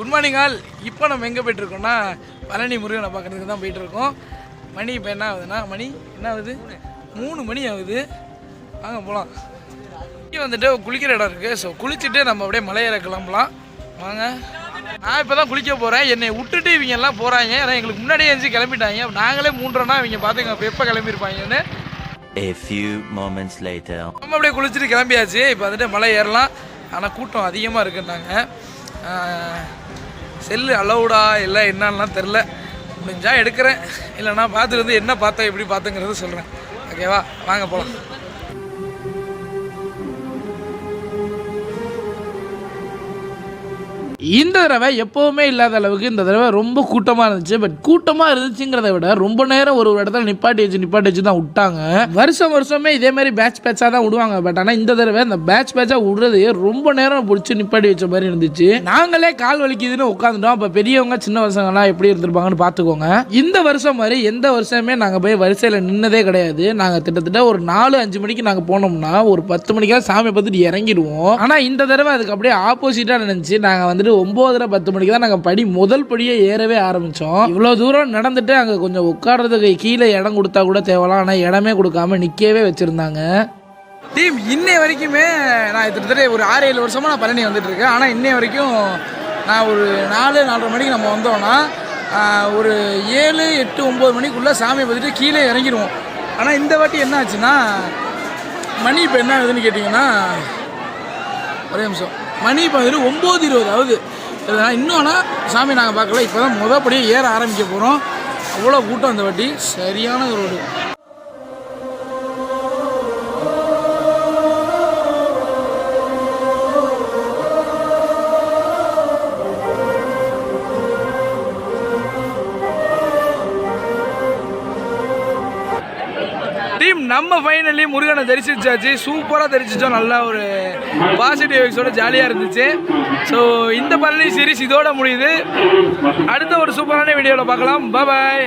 Good morning all இப்போ நம்ம எங்கே போயிட்டுருக்கோம்னா பழனி முருகனை பார்க்குறதுக்கு தான் போயிட்டுருக்கோம். மணி இப்போ என்ன ஆகுதுன்னா மணி என்ன ஆகுது? மூணு மணி ஆகுது. வாங்க போகலாம் இங்கே வந்துட்டு குளிக்கிற இடம் இருக்குது ஸோ குளிச்சுட்டு நம்ம அப்படியே மலையேற கிளம்பலாம். வாங்க. நான் இப்போ தான் குளிக்க போகிறேன் என்னை விட்டுட்டு இவங்க எல்லாம் போகிறாங்க ஏன்னா எங்களுக்கு முன்னாடியே எழுந்து கிளம்பிட்டாங்க. நாங்களே மூன்றோன்னா இவங்க பார்த்துங்க எப்போ கிளம்பியிருப்பாங்கன்னு. A few moments later. நம்ம அப்படியே குளிச்சுட்டு கிளம்பியாச்சு. இப்போ வந்துட்டு மலை ஏறலாம். ஆனால் கூட்டம் அதிகமாக இருக்குன்னாங்க. செல்லு அலௌடா இல்லை என்னன்னா தெரில. முடிஞ்சால் எடுக்கிறேன். இல்லைன்னா பார்த்துட்டு வந்து என்ன பார்த்தேன் எப்படி பார்த்துங்கிறத சொல்கிறேன் ஓகேவா? வாங்க போகலாம் இந்த தடவை எப்போவுமே இல்லாத அளவுக்கு இந்த தடவை ரொம்ப கூட்டமாக இருந்துச்சு. பட் கூட்டமாக இருந்துச்சுங்கிறத விட ரொம்ப நேரம் ஒரு ஒரு இடத்துல நிப்பாட்டி வச்சு நிப்பாட்டி வச்சு தான் விட்டாங்க. வருஷம் வருஷமே இதே மாதிரி பேட்ச் பேட்சாக தான் விடுவாங்க. பட் ஆனால் இந்த தடவை அந்த பேட்ச் பேட்சாக விடுறது ரொம்ப நேரம் பிடிச்சி நிப்பாட்டி வச்ச மாதிரி இருந்துச்சு. நாங்களே கால் வலிக்குதுன்னு உட்காந்துட்டோம் அப்போ பெரியவங்க சின்ன வருஷங்கள்லாம் எப்படி இருந்திருப்பாங்கன்னு பார்த்துக்கோங்க. இந்த வருஷம் மாதிரி எந்த வருஷமே நாங்கள் போய் வரிசையில் நின்னதே கிடையாது. நாங்கள் கிட்டத்தட்ட ஒரு நாலு அஞ்சு மணிக்கு நாங்கள் போனோம்னா ஒரு பத்து மணிக்கெல்லாம் சாமி பார்த்துட்டு இறங்கிடுவோம். ஆனால் இந்த தடவை அதுக்கு அப்படியே ஆப்போசிட்டாக நினச்சி நாங்கள் வந்துட்டு ஒம்போதரை பத்து மணிக்கு தான் நாங்கள் படி முதல் படியே ஏறவே ஆரம்பித்தோம் இவ்வளோ தூரம் நடந்துட்டு அங்கே கொஞ்சம் உட்கார்றதுக்கு கீழே இடம் கொடுத்தா கூட தேவலாம் ஆனால் இடமே கொடுக்காம நிற்கவே வச்சுருந்தாங்க. டீம் இன்னை வரைக்குமே நான் கிட்டத்தட்ட ஒரு ஆறு ஏழு வருஷமாக நான் பழனி வந்துட்டு இருக்கேன். ஆனால் இன்னை வரைக்கும் நான் ஒரு நாலு நாலரை மணிக்கு நம்ம வந்தோம்னா ஒரு ஏழு எட்டு ஒம்பது மணிக்குள்ளே சாமியை பார்த்துட்டு கீழே இறங்கிடுவோம். ஆனால் இந்த வாட்டி என்ன ஆச்சுன்னா மணி இப்போ என்ன ஆகுதுன்னு கேட்டிங்கன்னா ஒரே நிமிஷம். மணி இப்போ ஒம்பது இருபது ஆகுது இன்னும் ஆனால் சாமி நாங்கள் பார்க்கல இப்போ தான் முதப்படியே ஏற ஆரம்பிக்க போகிறோம் அவ்வளோ கூட்டம் அந்த வாட்டி சரியான ஒரு டீம் நம்ம ஃபைனலி முருகனை தரிசிச்சாச்சு. சூப்பராக தரிசித்தோம் நல்லா ஒரு பாசிட்டிவ் எக்ஸோட ஜாலியாக இருந்துச்சு. ஸோ இந்த பழனி சீரீஸ் இதோட முடியுது. அடுத்த ஒரு சூப்பரான வீடியோவில் பார்க்கலாம். பாய்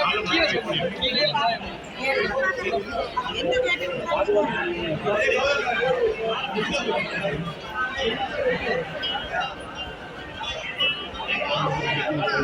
என்ன